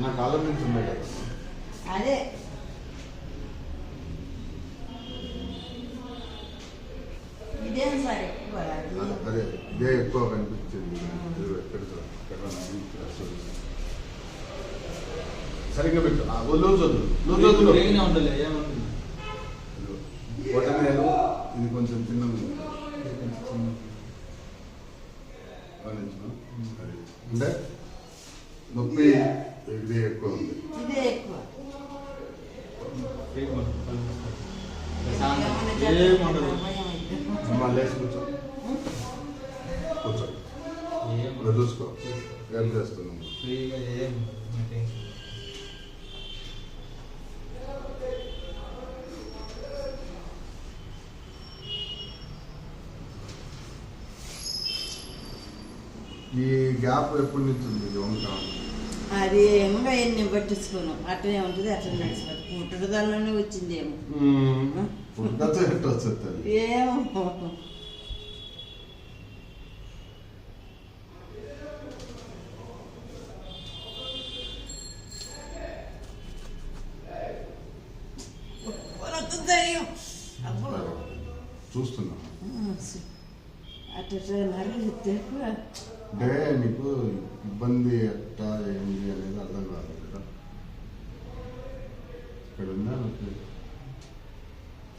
నా కాలం నుంచి ఉన్నాయి. కదా అదే. ఇదేం సార్ ఎక్కువ అది ఇదే. ఎక్కువ కనిపించింది. సరిగ్గా పెట్టు. వేగినే ఉండలే ఏముంది బొటనేలు ఇది కొంచెం చిన్నది. అంటే నొప్పి ఇది ఎక్కువ ఉంది. ఇదే ఎక్కువ. కూర్చో. చూసుకో. ఏం చేస్తున్నాం ఈ గ్యాప్ ఎప్పటి నుంచి ఉంది ఇది వంక అది ఏమో ఎన్ని పట్టించుకున్నాం. అట్లనే ఉంటుంది అట్లా నడిచిపోతుంది. పుట్టుదలలోనే వచ్చిందేమో. వస్తుంది తల్లి ఏమో. అబ్బో. చూస్తున్నా. అట్లా నరలు ఎక్కువ అంటే నీకు ఇబ్బంది ఎట్టా ఏంటి అనేది అర్థం కాదు కదా ఇక్కడ ఉందా నొప్పి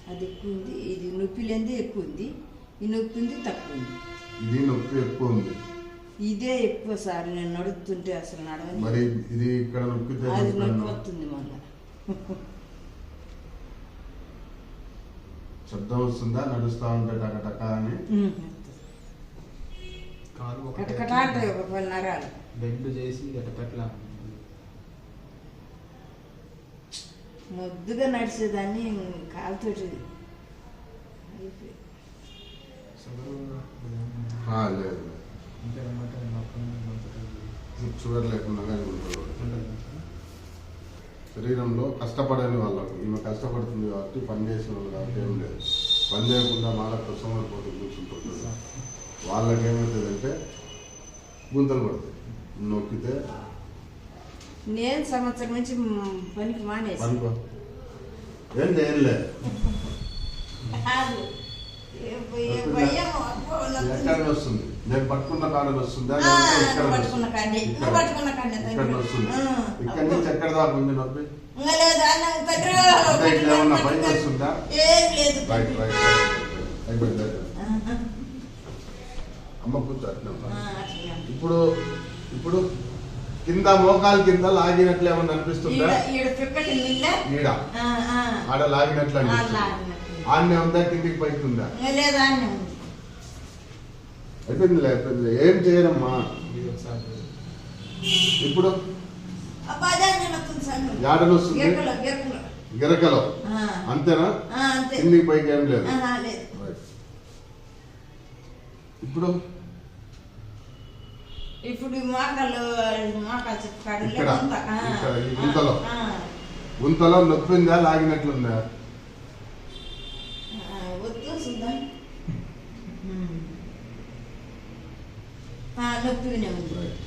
అది ఎక్కువ ఉంది ఇది నొప్పి లేనిదే ఎక్కువ ఉంది ఈ నొప్పి ఉంది తక్కువ ఉంది ఇది నొప్పి ఎక్కువ ఉంది ఇదే ఎక్కువ సార్ నేను నడుస్తుంటే అసలు నడవని మరి ఇది ఇక్కడ నొక్కితే అది ఇక్కడ నొప్పి. వస్తుంది మళ్ళా శబ్దం వస్తుందా నడుస్తా ఉంటే టక టక అని ఒక పది నరాలు. బెండ్ చేసి అట్ట పెట్టలా ముద్దుగా నడిచేదాన్ని లేదు నొప్పి షుగర్ లేకుండా శరీరంలో కష్టపడని వాళ్ళకు ఈమె కష్టపడుతుంది కాబట్టి పని చేసిన వాళ్ళు కాబట్టి ఏం లేదు. పని చేయకుండా మాల సోమరిపోతూ కూర్చుంటుంది. వాళ్ళకి ఏమవుతుందంటే గుంతలు పడతాయి నొక్కితే నేను సంవత్సరం నుంచి పనికి మానేసి పనుకో ఏం నొప్పి. ఎక్కడ వస్తుంది నేను పట్టుకున్న కాడలు వస్తుందా ఇక్కడ కాడే. కాడే. వస్తుంది ఇక్కడ. నుంచి ఎక్కడ దాకా ఉంది నొప్పి లేదు, ఇట్లా ఏమన్నా పైకి వస్తుందా ఏం లేదు రైట్. రైట్. అయిపోయింది. అమ్మ కూర్చో. ఇప్పుడు ఇప్పుడు కింద మోకాలు కింద లాగినట్లు ఏమన్నా అనిపిస్తుందా? ఈడ. ఆడ లాగినట్లు అనిపిస్తుంది. ఆడనే ఉందా? కిందికి పైకి ఉందా ఉంది. అయిపోయింది ఏం చేయరమ్మా? ఇప్పుడు. యాడలు వస్తుంది? గిరకలో. అంతేనా? కిందికి పైకి ఏం లేదు. ఇప్పుడు? ఇప్పుడు మోకాలు మోకాలు ఇక్కడ, ఇక్కడ, ఈ గుంతలో. గుంతలో లాగినట్లుందా? చూద్దాం. ఉమ్. ఆ, నొప్పిగానే ఉంది.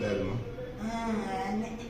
రైట్. అబ్బా. లేదు ఆ, అన్నీ.